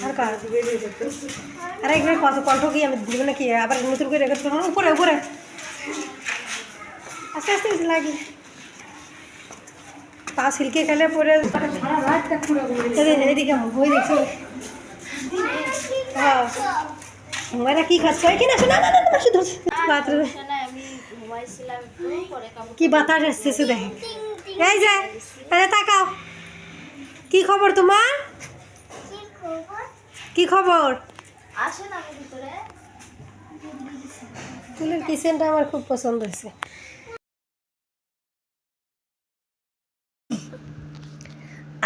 আর কার আরে এখানে কত কণ্ঠ কি আমি দিব নাকি আবার নতুন করে রেকর্ড করব উপরে উপরে আস্তে আস্তে লাগে পা সিল্কে খেলে পরে এদিকে- এদিকে বই দেখছ হ্যাঁ ওরা কি খাচ্ছে ওই কিনা শোনা না না না শুধু বাথরুমে আমি ঘুমাইছিলাম একটু পরে কাপড় কি বাতাস আসছে দেখে এই যে আরে তাকাও কি খবর তোমার কি খবর? আসেন ভিতরে। ফুলের কিচেনটা আমার খুব পছন্দ হয়েছে।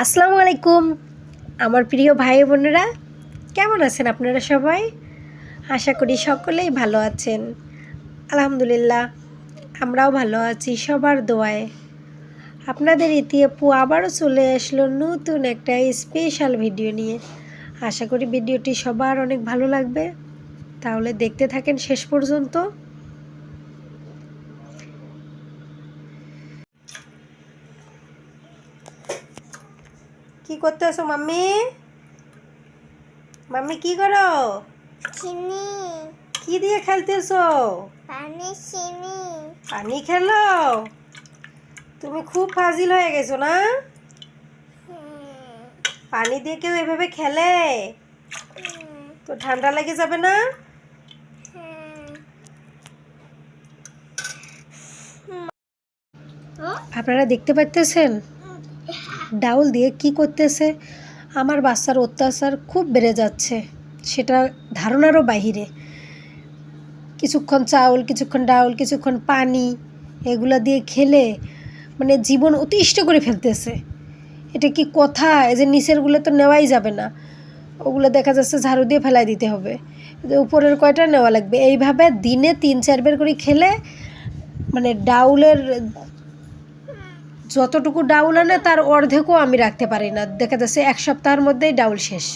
আসসালামু আলাইকুম আমার প্রিয় ভাই বোনেরা কেমন আছেন আপনারা সবাই? আশা করি সকলেই ভালো আছেন। আলহামদুলিল্লাহ আমরাও ভালো আছি সবার দোয়ায়। আপনাদের ইতিহাপু আবারও চলে আসলো নতুন একটা স্পেশাল ভিডিও নিয়ে। আশা করি ভিডিওটি সবার অনেক ভালো লাগবে। তাহলে দেখতে থাকেন শেষ পর্যন্ত। কি করতে আছো মাম্মি? মাম্মি কি করো? চিনি। কি দিয়ে খেলতেছো? পানি চিনি। পানি খেলো? তুমি খুব ফাজিল হয়ে গেছো না? পানি দিয়ে কেউ এভাবে খেলে? তো ঠান্ডা লেগে যাবে না? আপনারা দেখতে পাচ্তেছেন ডাউল দিয়ে কি করতেছে? আমার বাচ্চার অত্যাচার খুব বেড়ে যাচ্ছে। সেটা ধারণারও বাহিরে। কিছুক্ষণ চাউল, কিছুক্ষণ ডাউল, কিছুক্ষণ পানি, এগুলা দিয়ে খেলে মানে জীবন অতিষ্ঠ করে ফেলতেছে। এটা কি কথা? এই যে নিচেরগুলো তো নেওয়াই যাবে না। ওগুলো দেখা যাচ্ছে ঝাড়ু দিয়ে ফেলাই দিতে হবে। যে উপরের কয়টা নেওয়া লাগবে? এইভাবে দিনে তিন চারবার করে খেলে মানে ডাউলের যতটুকু ডাউল আনে তার অর্ধেকও আমি রাখতে পারি না। দেখা যাচ্ছে এক সপ্তাহের মধ্যেই ডাউল শেষ।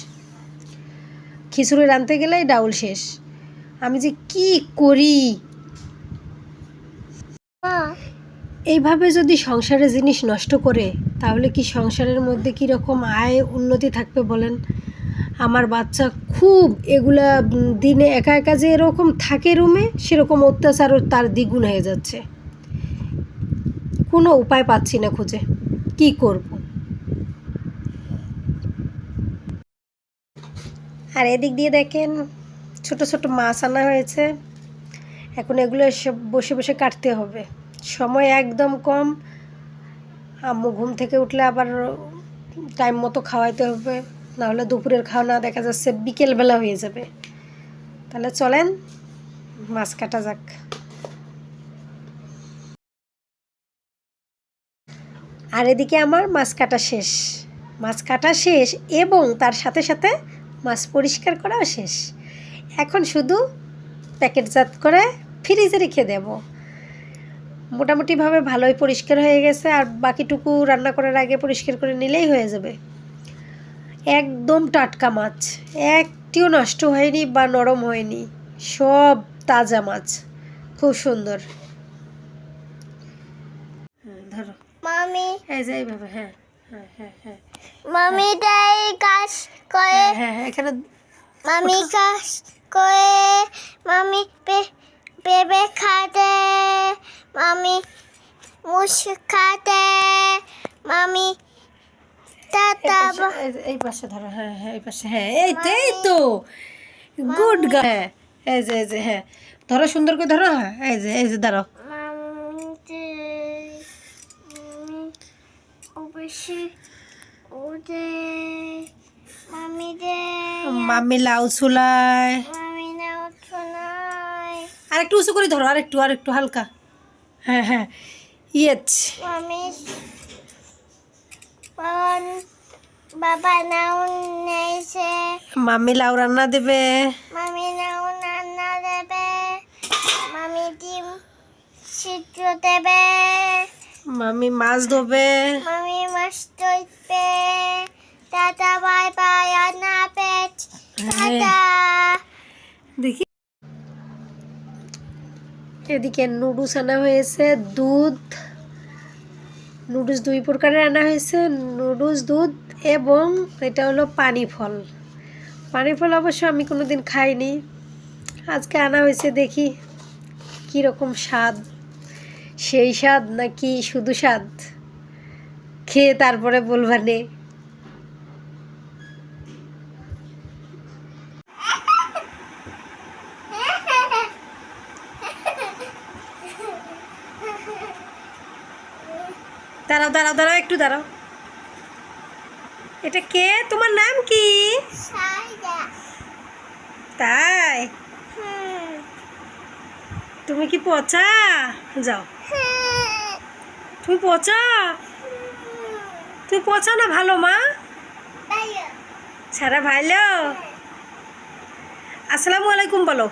খিচুড়ি রাঁধতে গেলেই ডাউল শেষ। আমি যে কি করি? এইভাবে যদি সংসারের জিনিস নষ্ট করে তাহলে কি সংসারের মধ্যে কি রকম আয় উন্নতি থাকবে বলেন? আমার বাচ্চা খুব এগুলা দিনে একা একা যে এরকম থাকে রুমে, সেরকম অত্যাচারও তার দ্বিগুণ হয়ে যাচ্ছে। কোনো উপায় পাচ্ছি না খুঁজে। কি করব? আর এদিক দিয়ে দেখেন, ছোট ছোট মাছ আনা হয়েছে। এখন এগুলো সব বসে বসে কাটতে হবে। সময় একদম কম। আম্মু ঘুম থেকে উঠলে আবার টাইম মতো খাওয়াইতে হবে। নাহলে দুপুরের খাওয়া না দেখা যাচ্ছে বিকেলবেলা হয়ে যাবে। তাহলে চলেন, মাছ কাটা যাক। আর এদিকে আমার মাছ কাটা শেষ। মাছ কাটা শেষ এবং তার সাথে সাথে মাছ পরিষ্কার করাও শেষ। এখন শুধু প্যাকেটজাত করে ফ্রিজে রেখে দেব। মোটামুটিভাবে ভালোই পরিষ্কার হয়ে গেছে আর বাকিটুকু রান্না করার আগে পরিষ্কার করে নিলেই হয়ে যাবে। একদম টাটকা মাছ। একটিও নষ্ট হয়নি বা নরম হয়নি। সব তাজা মাছ। খুব সুন্দর। হ্যাঁ ধরো। মামি। হ্যাঁ হ্যাঁ হ্যাঁ হ্যাঁ। মামি তাই কাজ করে। হ্যাঁ হ্যাঁ হ্যাঁ এখানে মামি কাজ করে। মামি পে পেঁপে খাতে মামি মুস খাতে মামি টাটা এই- পাশে ধরো হ্যাঁ হ্যাঁ এই পাশে হ্যাঁ এই তো এই তো। গুড গা হ্যাঁ এই যে এই যে হ্যাঁ। ধরো সুন্দর করে ধরো হ্যাঁ এই যে এই যে ধরো। মামি অবশ্যই ওদে মামি দে মাম্মি লাউ শোনাই আর একটু উঁচু করে ধরো আর একটু আর একটু হালকা। হ্যাঁ হ্যাঁ। ইয়েছ মামি বাবা নাও নেইছে। মাম্মি লাউ রান্না দেবে। মামি নাও রান্না দেবে। মামি ডিম সিদ্ধ দেবে। মাম্মি মাছ ধোবে। মামি মাছ ধরবে টাটা বাই বাই আনা পেট টাটা দেখি। এদিকে নুডলস আনা হয়েছে, দুধ, নুডলস দুই প্রকারের আনা হয়েছে, নুডলস, দুধ এবং এটা হলো পানি ফল। পানি ফল অবশ্য আমি কোনোদিন খাইনি। আজকে আনা হয়েছে দেখি কি রকম স্বাদ, সেই স্বাদ নাকি শুধু স্বাদ? খেয়ে তারপরে বলবানে। দাঁড়াও দাঁড়াও দাঁড়াও একটু দাঁড়াও। এটা কে? তোমার নাম কি? তাই? তুমি কি পচা? যাও। তুমি পচা? তুই পচা না ভালো মা? সারা ভাইলো আসসালামু আলাইকুম বলো।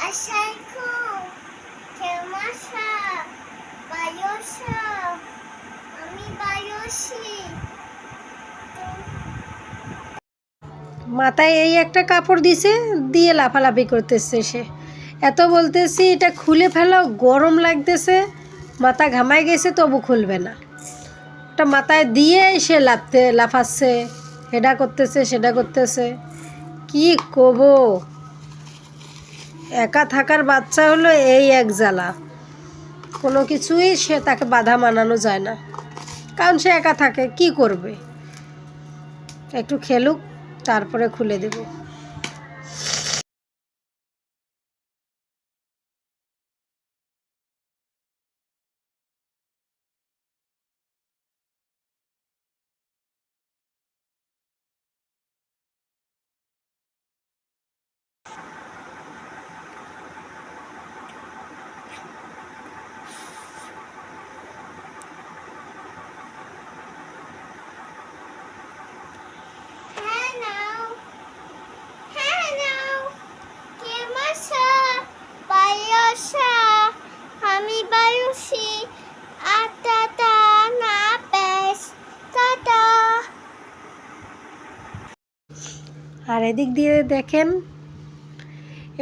আমি বায়োসি মাথায় এই একটা কাপড় দিছে, দিয়ে লাফালাফি করতেছে সে। এত বলতেছি, এটা খুলে ফেলো, গরম লাগতেছে, মাথা ঘামায় গেছে, তবু খুলবে না। ওটা মাথায় দিয়ে সে লাফতে, লাফাচ্ছে এটা করতেছে সেটা করতেছে। কি কব? একা থাকার বাচ্চা হলো এই এক জ্বালা কোনো কিছুই সে তাকে বাধা মানানো যায় না। কারণ সে একা থাকে কি করবে? একটু খেলুক তারপরে খুলে দেব। আর এদিক দিয়ে দেখেন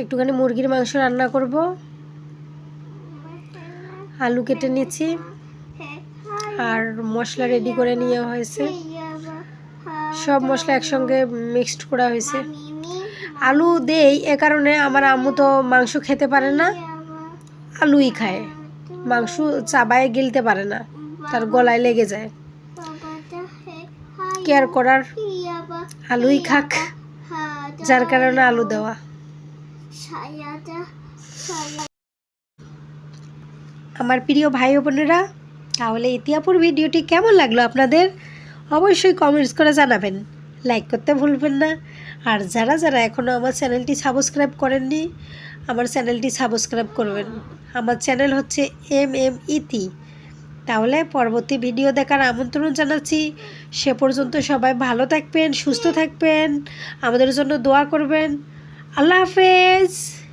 একটুখানি মুরগির মাংস রান্না করব। আলু কেটে নিচ্ছি আর মশলা রেডি করে নিয়ে হয়েছে। সব মশলা একসঙ্গে মিক্সড করা হয়েছে। আলু দেই এ কারণে আমার আম্মু তো মাংস খেতে পারে না। আলুই খায়। মাংস চাবায় গিলতে পারে না। তার গলায় লেগে যায়। কেয়ার করার আলুই খাক। যার কারণে আলু দেওয়া। আমার প্রিয় ভাই বোনেরা তাহলে ইতিহাপুর ভিডিওটি কেমন লাগল আপনাদের? অবশ্যই কমেন্টস করে জানাবেন। লাইক করতে ভুলবেন না। আর যারা যারা এখনও আমার চ্যানেলটি সাবস্ক্রাইব করেননি আমার চ্যানেলটি সাবস্ক্রাইব করবেন। আমার চ্যানেল হচ্ছে এম এম ইতি তাহলে পরবর্তী ভিডিও দেখার আমন্ত্রণ জানাচ্ছি। সে পর্যন্ত সবাই ভালো থাকবেন, সুস্থ থাকবেন। আমাদের জন্য দোয়া করবেন। আল্লাহ হাফেজ।